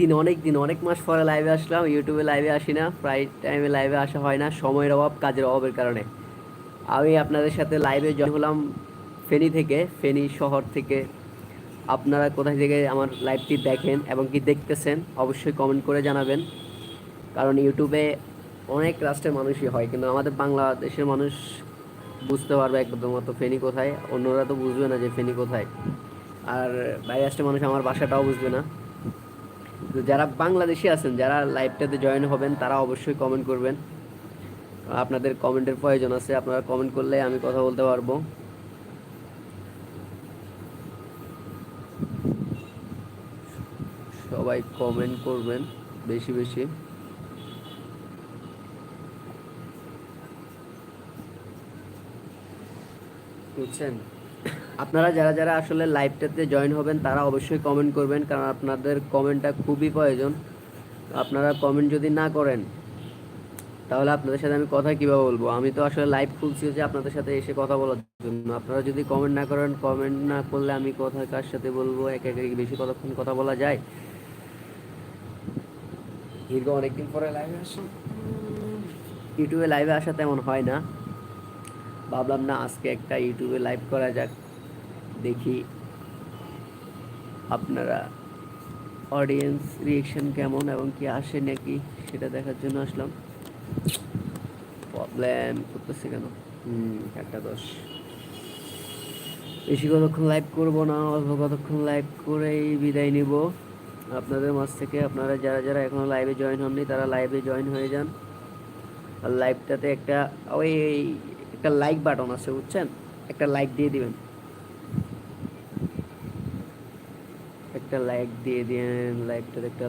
দিন অনেক দিন অনেক মাস পরে লাইভে আসলাম ইউটিউবে লাইভে আসি না প্রায় টাইমে লাইভে আসা হয় না, সময়ের অভাব, কাজের অভাবের কারণে। আমি আপনাদের সাথে লাইভে জয়েন হলাম ফেনী থেকে, ফেনী শহর থেকে। আপনারা কোথায় থেকে আমার লাইভটি দেখেন এবং কি দেখতেছেন, অবশ্যই কমেন্ট করে জানাবেন। কারণ ইউটিউবে অনেক রাষ্ট্রের মানুষই হয়, কিন্তু আমাদের বাংলাদেশের মানুষ বুঝতে পারবে একদমত ফেনী কোথায়, অন্যরা তো বুঝবে না যে ফেনী কোথায়। আর বাইরে রাষ্ট্রের মানুষ আমার ভাষাটাও বুঝবে না। তো যারা বাংলাদেশি আছেন, যারা লাইভটাতে জয়েন হবেন, তারা অবশ্যই কমেন্ট করবেন। আপনাদের কমেন্টের প্রয়োজন আছে, আপনারা কমেন্ট করলে আমি কথা বলতে পারব। সবাই কমেন্ট করবেন, বেশি বেশি। বুঝছেন? আপনারা যারা যারা আসলে লাইভটাতে জয়েন হবেন, তারা অবশ্যই কমেন্ট করবেন, কারণ আপনাদের কমেন্টটা খুবই প্রয়োজন। আপনারা কমেন্ট যদি না করেন, তাহলে আপনাদের সাথে আমি কথা কীভাবে বলব? আমি তো আসলে লাইভ খুলছি হচ্ছে আপনাদের সাথে এসে কথা বলার জন্য। আপনারা যদি কমেন্ট না করেন কমেন্ট না করলে আমি কথা কার সাথে বলব? এক এক বেশি কতক্ষণ কথা বলা যায়? দীর্ঘ অনেকদিন পরে লাইভে আসুন ইউটিউবে লাইভে আসা তেমন হয় না। ভাবলাম না, আজকে একটা ইউটিউবে লাইভ করা যাক। দেখি আপনারা অডিয়েন্স রিয়েকশন কেমন এবং কি আসে নাকি সেটা দেখার জন্য আসলাম। প্রবলেম করতেছে কেন? হুম একটা দশ বেশি কতক্ষণ লাইভ করব না অল্প কতক্ষণ লাইভ করেই বিদায় নিব। আপনাদের মাঝ থেকে আপনারা যারা যারা এখনও লাইভে জয়েন হননি তারা লাইভে জয়েন হয়ে যান। আর লাইভটাতে একটা ওই একটা লাইক বাটন আছে বুঝছেন? একটা লাইক দিয়ে দিবেন। একটা লাইক দিয়ে দিন লাইকটাতে একটা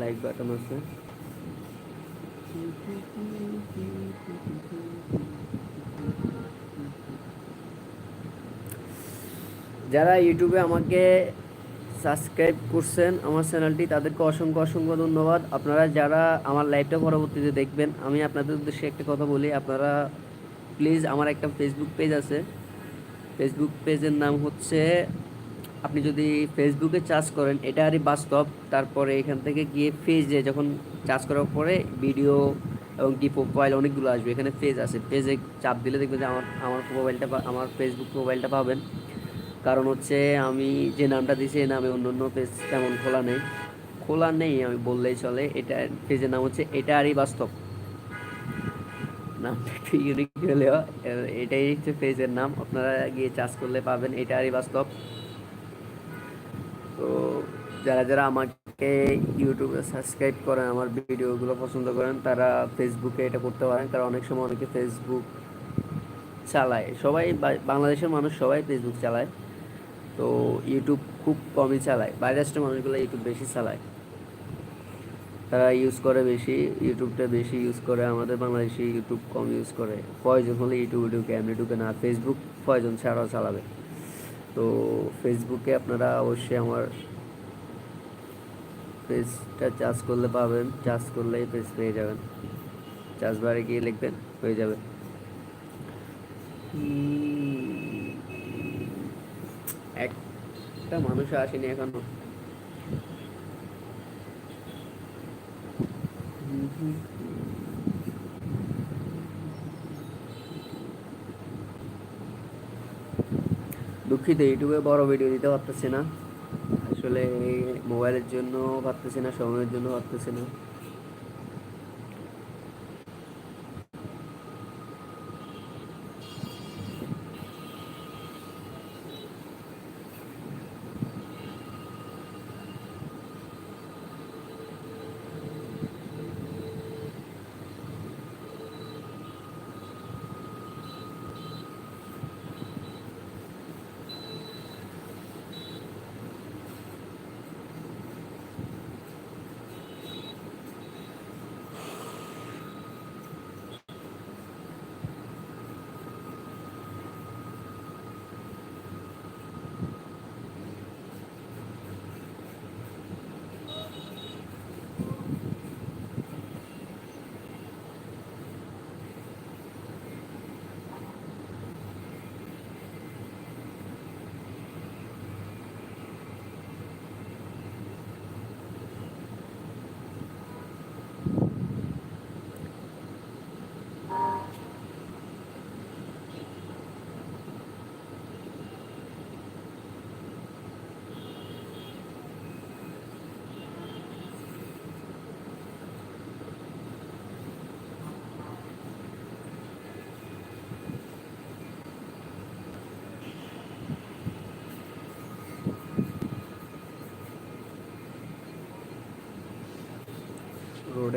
লাইক বাটন আছে। যারা ইউটিউবে আমাকে সাবস্ক্রাইব করছেন আমার চ্যানেলটি তাদেরকে অসংখ্য অসংখ্য ধন্যবাদ। আপনারা যারা আমার লাইভটা পরবর্তীতে দেখবেন, আমি আপনাদের উদ্দেশ্যে একটা কথা বলি। আপনারা প্লিজ আমার একটা ফেসবুক পেজ আছে। ফেসবুক পেজের নাম হচ্ছে আপনি যদি ফেসবুকে চার্জ করেন এটা আরই বাস্তব। তারপরে এখান থেকে গিয়ে পেজে যখন চার্জ করার পরে ভিডিও এবং কি প্রোফাইল অনেকগুলো আসবে। এখানে পেজ আছে। পেজে চাপ দিলে দেখবেন যে আমার আমার মোবাইলটা আমার ফেসবুক মোবাইলটা পাবেন। কারণ হচ্ছে আমি যে নামটা দিয়েছি, এই নামে অন্য অন্য পেজ তেমন খোলা নেই। খোলা নেই, আমি বললেই চলে। এটা পেজের নাম হচ্ছে এটা আরই বাস্তব। নামটা একটু ইউনিক হলেও, এটাই হচ্ছে পেজের নাম। আপনারা গিয়ে চার্জ করলে পাবেন এটা আরই বাস্তব। তো যারা যারা আমাকে ইউটিউবে সাবস্ক্রাইব করেন, আমার ভিডিওগুলো পছন্দ করেন, তারা ফেসবুকে এটা করতে পারেন। কারণ অনেক সময় অনেকে ফেসবুক চালায়। সবাই বাংলাদেশের মানুষ সবাই ফেসবুক চালায়। তো ইউটিউব খুব কমই চালায়। বাইরের মানুষগুলো ইউটিউব বেশি চালায়। তারা ইউজ করে বেশি ইউটিউবটা বেশি ইউজ করে। আমাদের বাংলাদেশি ইউটিউব কম ইউজ করে। প্রয়োজন হলে ইউটিউবে ঢুকে। এমনি ঢুকে না। ফেসবুক প্রয়োজন ছাড়াও চালাবে। তো ফেসবুকে আপনারা অবশ্যই আমার পেজটা চার্জ করলে পাবেন চার্জ করলেই পেজ পেয়ে যাবেন চার্জ বারে গিয়ে লিখবেন হয়ে যাবে একটা মানুষ আসেনি এখনও দুঃখিত ইউটিউবে বড় ভিডিও দিতে পারতেছি না। আসলে মোবাইলের জন্য পারতেছি না, সময়ের জন্য পারতেছি না।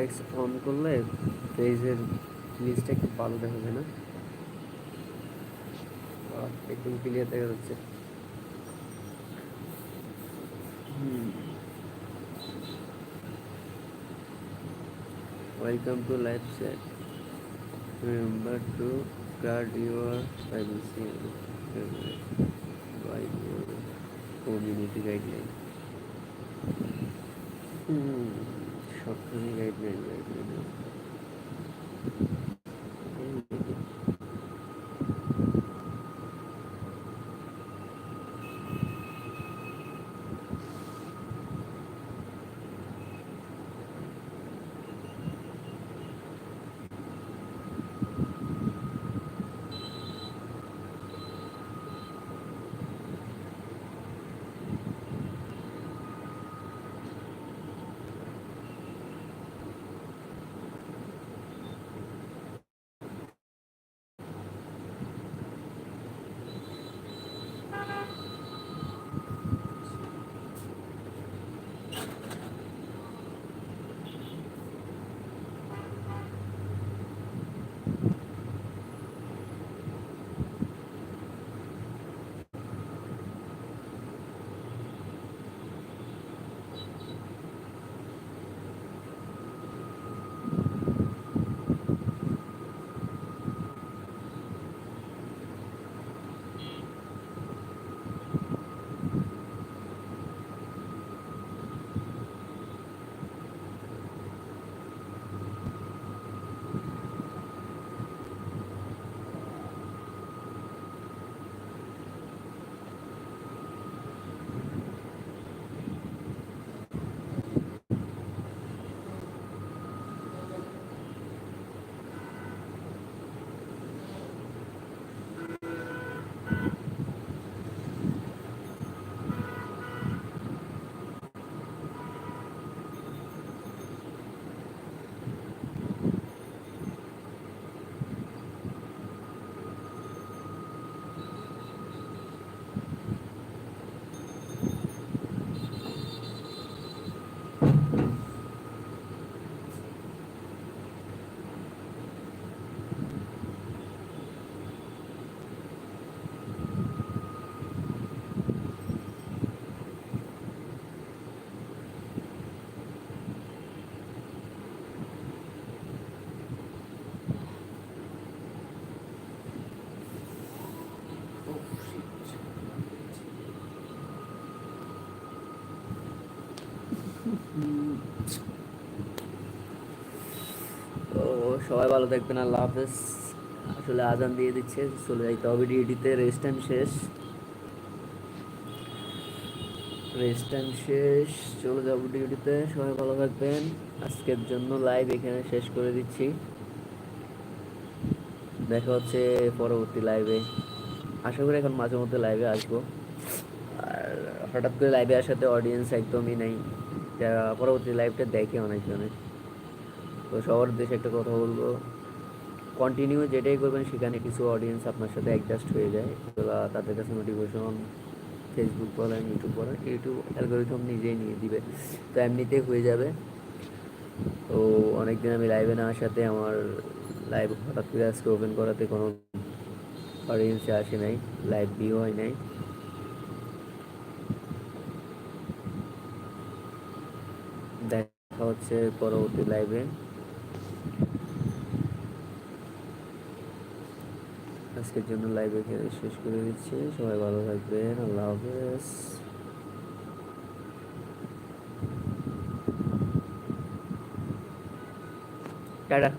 রোডেক্স অন করলে পেজের লিস্টটা একটু ভালো দেখাবে না? আহ, একদম ক্লিয়ার দেখা যাচ্ছে। Welcome to live chat remember to guard your privacy by your community guideline সবখানে গাইডলাইন গাইডলাইন তো সবাই ভালো থাকবেন, আল্লাহ হাফেজ। আসলে আজান দিয়ে দিচ্ছে, চলে যাইতে হবে ডিউটিতে রেস্ট টাইম শেষ। রেস্ট টাইম শেষ, চলে যাব ডিউটিতে, সবাই ভালো থাকবেন। আজকের জন্য লাইভ এখানে শেষ করে দিচ্ছি। দেখা হচ্ছে পরবর্তী লাইভে আশা করি এখন মাঝে মধ্যে লাইভে আসব। আর হঠাৎ করে লাইভে আসাতে অডিয়েন্স একদমই নেই। যারা পরবর্তী লাইভটা দেখে অনেকজনে। তো সবার উদ্দেশ্যে একটা কথা বলব। কন্টিনিউ যেটাই করবেন, সেখানে কিছু অডিয়েন্স আপনার সাথে অ্যাডজাস্ট হয়ে যায়। বা তাদের কাছে নোটিফিকেশন ফেসবুক বলেন ইউটিউব বলেন ইউটিউব অ্যালগোরিথম নিজেই নিয়ে দিবে। তো এমনিতেই হয়ে যাবে। তো অনেকদিন আমি লাইভে না আসাতে আমার লাইভ হঠাৎ করে আজকে ওপেন করাতে কোনো অডিয়েন্সে আসে নাই লাইভ ভিউ হয় নাই। দেখা হচ্ছে পরবর্তী লাইভে আজকের জন্য লাইভ এখানে শেষ করে দিচ্ছি। সবাই ভালো থাকবেন। আল্লাহ হাফেজ। টাটা।